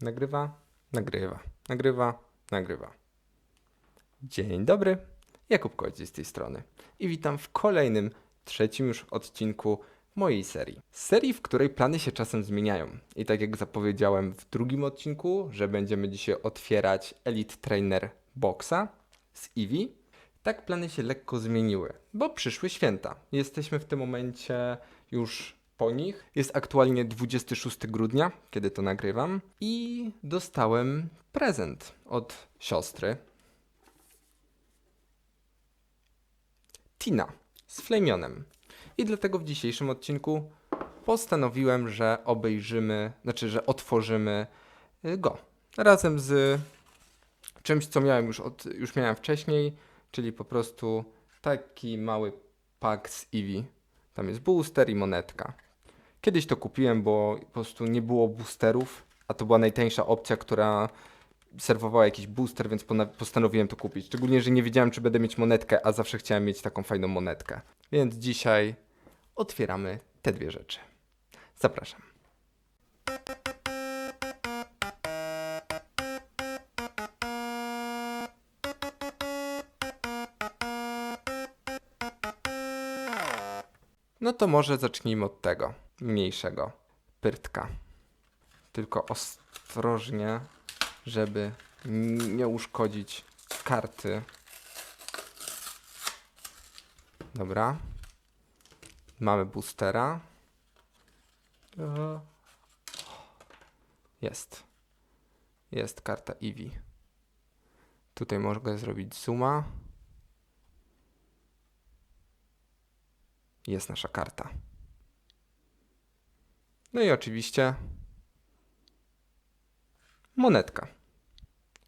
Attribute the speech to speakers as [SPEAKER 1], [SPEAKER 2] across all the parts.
[SPEAKER 1] Nagrywa, nagrywa, nagrywa, nagrywa. Dzień dobry, Jakub Kodzi z tej strony i witam w kolejnym, trzecim już odcinku mojej serii. Serii, w której plany się czasem zmieniają. I tak jak zapowiedziałem w drugim odcinku, że będziemy dzisiaj otwierać Elite Trainer Boxa z Eevee, tak plany się lekko zmieniły, bo przyszły święta. Jesteśmy w tym momencie już po nich. Jest aktualnie 26 grudnia, kiedy to nagrywam, i dostałem prezent od siostry. Tina z Flamionem. I dlatego w dzisiejszym odcinku postanowiłem, że obejrzymy, znaczy, że otworzymy y, go razem z czymś, co miałem już, od, już miałem wcześniej, czyli po prostu taki mały pak z Eevee. Tam jest booster i monetka. Kiedyś to kupiłem, bo po prostu nie było boosterów, a to była najtańsza opcja, która serwowała jakiś booster, więc postanowiłem to kupić. Szczególnie, że nie wiedziałem, czy będę mieć monetkę, a zawsze chciałem mieć taką fajną monetkę. Więc dzisiaj otwieramy te dwie rzeczy. Zapraszam. No to może zacznijmy od tego mniejszego pyrtka. Tylko ostrożnie, żeby nie uszkodzić karty. Dobra. Mamy boostera. Jest. Jest karta Eevee. Tutaj mogę zrobić zooma. Jest nasza karta. No i oczywiście monetka.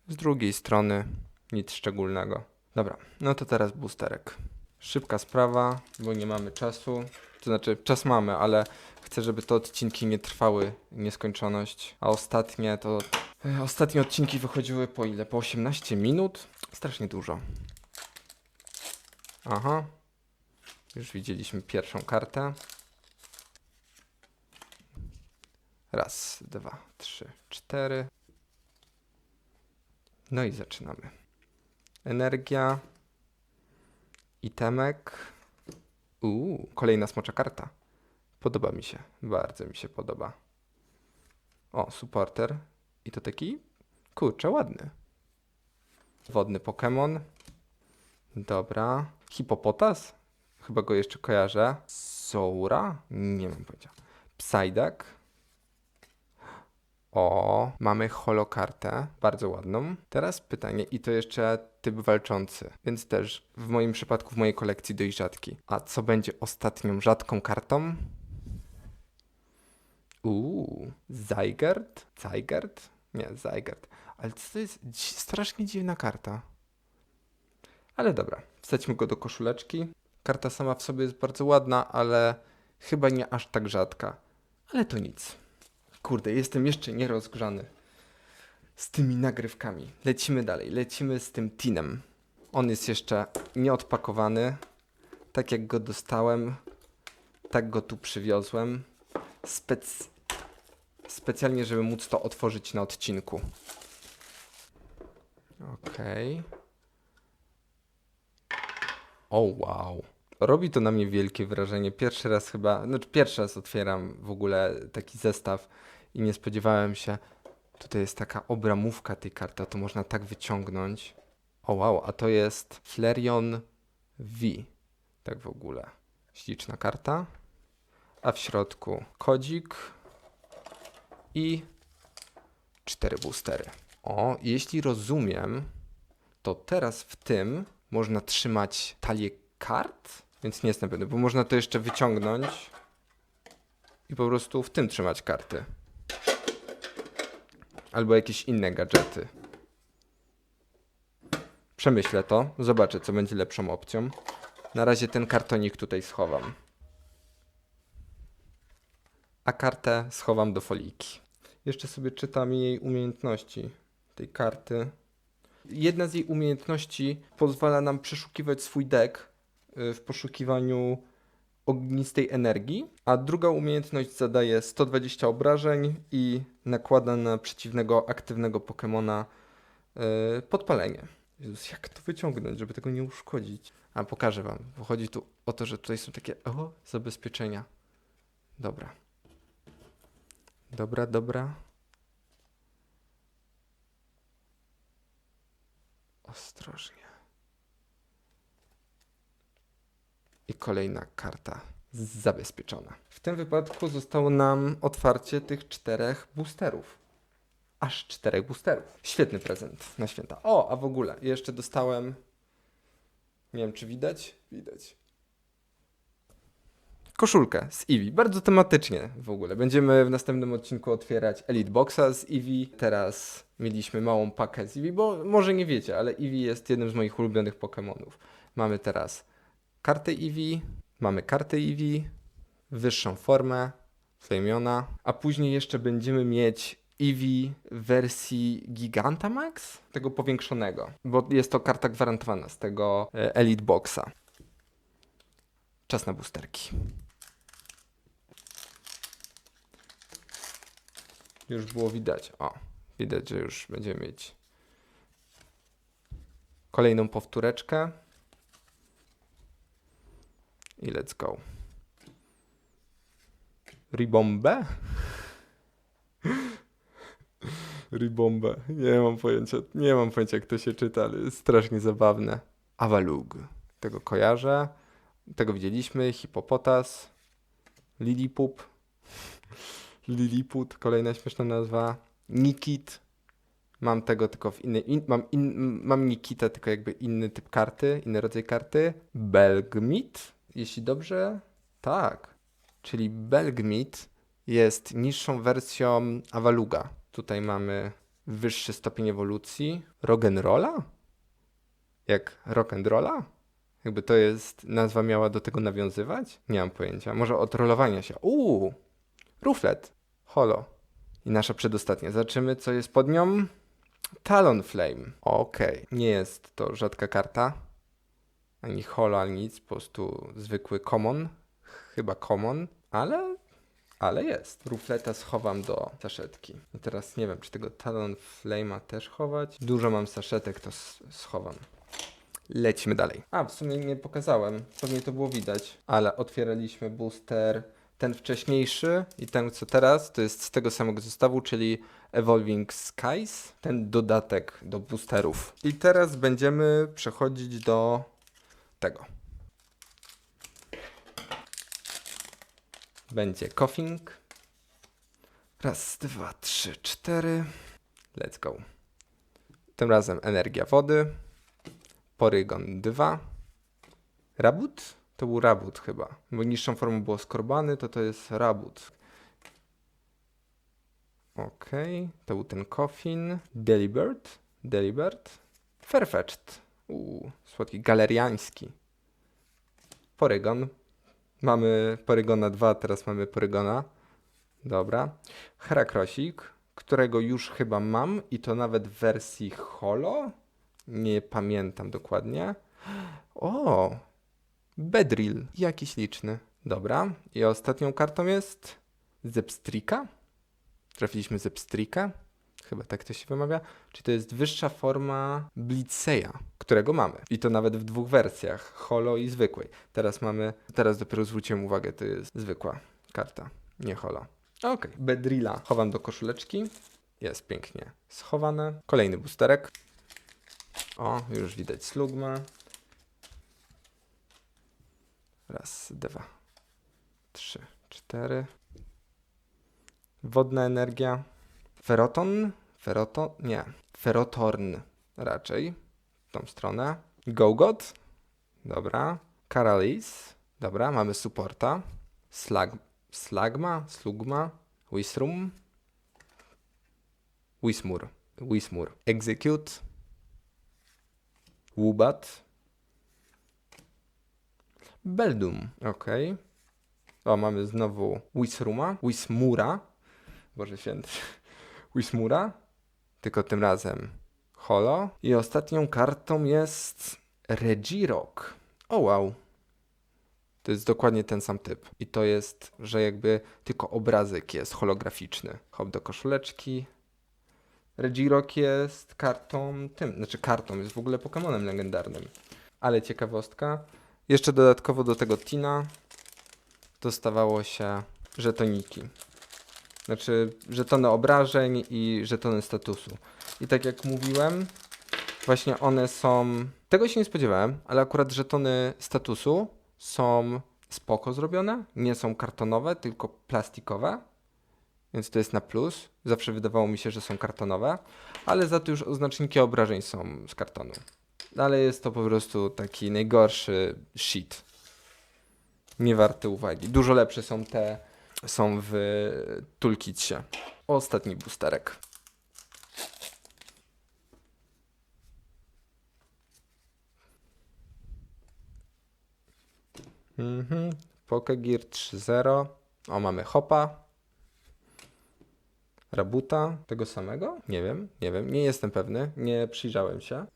[SPEAKER 1] Z drugiej strony nic szczególnego. Dobra, no to teraz boosterek. Szybka sprawa, bo nie mamy czasu. To znaczy, czas mamy, ale chcę, żeby te odcinki nie trwały nieskończoność. A ostatnie to. e, Ostatnie odcinki wychodziły po ile? Po 18 minut? Strasznie dużo. Aha. Już widzieliśmy pierwszą kartę. Raz, dwa, trzy, cztery. No i zaczynamy. Energia. Itemek. Uuu, kolejna smocza karta. Podoba mi się. Bardzo mi się podoba. O, supporter. I to taki, kurczę, ładny. Wodny Pokémon. Dobra. Hipopotas? Chyba go jeszcze kojarzę. Soura? Nie mam pojęcia. Psyduck. O, mamy holokartę, bardzo ładną. Teraz pytanie, i to jeszcze typ walczący, więc też w moim przypadku, w mojej kolekcji dość rzadki. A co będzie ostatnią rzadką kartą? Uuu, Zygert? Zygert? Nie, Zygert. Ale co to jest? Strasznie dziwna karta. Ale dobra, wsadźmy go do koszuleczki. Karta sama w sobie jest bardzo ładna, ale chyba nie aż tak rzadka. Ale to nic. Kurde, jestem jeszcze nierozgrzany z tymi nagrywkami. Lecimy dalej, lecimy z tym tinem. On jest jeszcze nieodpakowany. Tak jak go dostałem, tak go tu przywiozłem. Spec... Specjalnie, żeby móc to otworzyć na odcinku. Okej. O wow. Robi to na mnie wielkie wrażenie. Pierwszy raz chyba, znaczy pierwszy raz otwieram w ogóle taki zestaw i nie spodziewałem się. Tutaj jest taka obramówka tej karty, a to można tak wyciągnąć. O wow, a to jest Flareon V. Tak w ogóle. Śliczna karta. A w środku kodzik i cztery boostery. O, jeśli rozumiem, to teraz w tym można trzymać talię kart, więc nie jestem pewny, bo można to jeszcze wyciągnąć i po prostu w tym trzymać karty. Albo jakieś inne gadżety. Przemyślę to, zobaczę co będzie lepszą opcją. Na razie ten kartonik tutaj schowam. A kartę schowam do foliki. Jeszcze sobie czytam jej umiejętności tej karty. Jedna z jej umiejętności pozwala nam przeszukiwać swój deck w poszukiwaniu ognistej energii, a druga umiejętność zadaje 120 obrażeń i nakłada na przeciwnego aktywnego Pokemona yy, podpalenie. Jezus, jak to wyciągnąć, żeby tego nie uszkodzić? A pokażę wam, bo chodzi tu o to, że tutaj są takie o, zabezpieczenia. Dobra. Dobra, dobra. Ostrożnie. I kolejna karta zabezpieczona. W tym wypadku zostało nam otwarcie tych czterech boosterów. Aż czterech boosterów. Świetny prezent na święta. O, a w ogóle jeszcze dostałem. Nie wiem, czy widać? Widać. Koszulkę z Eevee. Bardzo tematycznie w ogóle. Będziemy w następnym odcinku otwierać Elite Boxa z Eevee. Teraz mieliśmy małą pakę z Eevee, bo może nie wiecie, ale Eevee jest jednym z moich ulubionych Pokémonów. Mamy teraz karty Eevee, mamy karty Eevee, wyższą formę, Flameona, a później jeszcze będziemy mieć w wersji Gigantamax, tego powiększonego, bo jest to karta gwarantowana z tego e, Elite Boxa. Czas na boosterki. Już było widać. O, widać, że już będziemy mieć kolejną powtóreczkę. I let's go. Ribombę? Ribombę. Nie mam pojęcia. Nie mam pojęcia, jak to się czyta, ale jest strasznie zabawne. Avalug. Tego kojarzę. Tego widzieliśmy. Hipopotas. Lilipup. Liliput. Kolejna śmieszna nazwa. Nikit. Mam tego tylko w innej. In, mam, in, mam Nikita, tylko jakby inny typ karty, inny rodzaj karty. Belgmit, jeśli dobrze. Tak. Czyli Belgmit jest niższą wersją Avaluga. Tutaj mamy wyższy stopień ewolucji. Rock'n'Rolla? Jak rock'n'rolla? Jakby to jest, nazwa miała do tego nawiązywać? Nie mam pojęcia. Może od rolowania się. Uuu! Ruflet. Holo. I nasza przedostatnia. Zobaczymy, co jest pod nią. Talonflame. Okej. Nie jest to rzadka karta. Ani holo, ani nic. Po prostu zwykły common. Chyba common. Ale... Ale jest. Rufleta schowam do saszetki. I teraz nie wiem, czy tego Talonflame'a też chować. Dużo mam saszetek, to schowam. Lecimy dalej. A, w sumie nie pokazałem. Pewnie to było widać. Ale otwieraliśmy booster ten wcześniejszy i ten co teraz, to jest z tego samego zestawu, czyli Evolving Skies, ten dodatek do boosterów. I teraz będziemy przechodzić do tego. Będzie coughing. Raz, dwa, trzy, cztery. Let's go. Tym razem energia wody. Porygon 2. Rabut? To był rabut chyba. Bo niższą formą było skorbany, to to jest rabut. Okej, to był ten coffin. Delibird? Delibird? Farfetched. Uuu, słodki. Galeriański. Porygon. Mamy Porygona 2, teraz mamy Porygona. Dobra. Herakrosik, którego już chyba mam i to nawet w wersji holo. Nie pamiętam dokładnie. O! Bedrill. Jakiś liczny. Dobra. I ostatnią kartą jest Zepstrika. Trafiliśmy Zepstrika. Chyba tak to się wymawia. Czy to jest wyższa forma Blitzeya, którego mamy. I to nawet w dwóch wersjach. Holo i zwykłej. Teraz mamy, teraz dopiero zwróciłem uwagę, to jest zwykła karta, nie holo. Okej. Bedrilla chowam do koszuleczki. Jest pięknie schowane. Kolejny boosterek. O, już widać slugma. Raz, dwa, trzy, cztery. Wodna energia. Feroton? Feroto? Nie. Ferotorn raczej. W tą stronę. Gogot? Dobra. Karalis? Dobra, mamy supporta. Slag... Slagma? Slugma? Wisrum? Wismur. Wismur. Execute. Wubat. Beldum. Okej. O, mamy znowu Wisruma. Wismura. Boże święty. Wismura. Tylko tym razem Holo. I ostatnią kartą jest Regirok. O wow. To jest dokładnie ten sam typ. I to jest, że jakby tylko obrazek jest holograficzny. Hop do koszuleczki. Regirock jest kartą tym, znaczy kartą, jest w ogóle Pokemonem legendarnym. Ale ciekawostka. Jeszcze dodatkowo do tego Tina dostawało się żetoniki. Znaczy żetony obrażeń i żetony statusu. I tak jak mówiłem, właśnie one są. Tego się nie spodziewałem, ale akurat żetony statusu są spoko zrobione. Nie są kartonowe, tylko plastikowe. Więc to jest na plus. Zawsze wydawało mi się, że są kartonowe, ale za to już oznaczniki obrażeń są z kartonu. Ale jest to po prostu taki najgorszy shit. Nie warte uwagi. Dużo lepsze są te, są w Toolkitsie. Ostatni boosterek. Mhm. Pokegear 3.0. O, mamy Hopa. Rabuta. Tego samego? Nie wiem, nie wiem. Nie jestem pewny. Nie przyjrzałem się.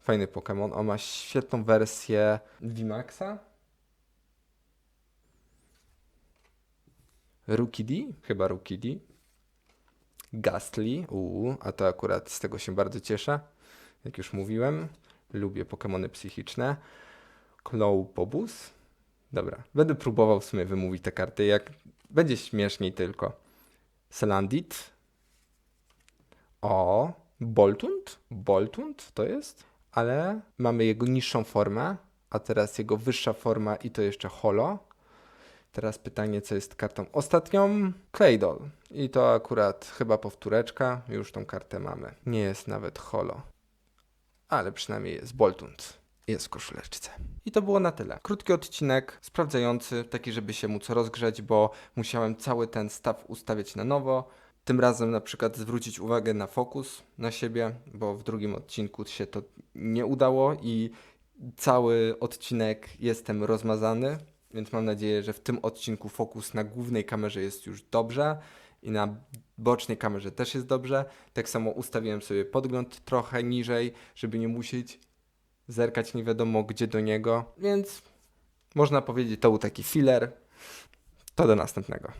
[SPEAKER 1] Fajny Pokémon. On ma świetną wersję VMAXa. Rukidi? Chyba Rukidi. Gastly. Uuu, a to akurat z tego się bardzo cieszę. Jak już mówiłem, lubię Pokémony psychiczne. Cloubobus. Dobra, będę próbował w sumie wymówić te karty, jak będzie śmieszniej tylko. Selandit. O, Boltund? Boltund to jest? Ale mamy jego niższą formę, a teraz jego wyższa forma i to jeszcze holo. Teraz pytanie, co jest kartą ostatnią? Claydol. I to akurat chyba powtóreczka. Już tą kartę mamy. Nie jest nawet holo. Ale przynajmniej jest Boltund. Jest w koszuleczce. I to było na tyle. Krótki odcinek, sprawdzający, taki, żeby się móc rozgrzeć, bo musiałem cały ten staw ustawiać na nowo. Tym razem na przykład zwrócić uwagę na fokus na siebie, bo w drugim odcinku się to nie udało i cały odcinek jestem rozmazany, więc mam nadzieję, że w tym odcinku fokus na głównej kamerze jest już dobrze i na bocznej kamerze też jest dobrze. Tak samo ustawiłem sobie podgląd trochę niżej, żeby nie musieć zerkać nie wiadomo gdzie do niego, więc można powiedzieć, to był taki filler. To do następnego.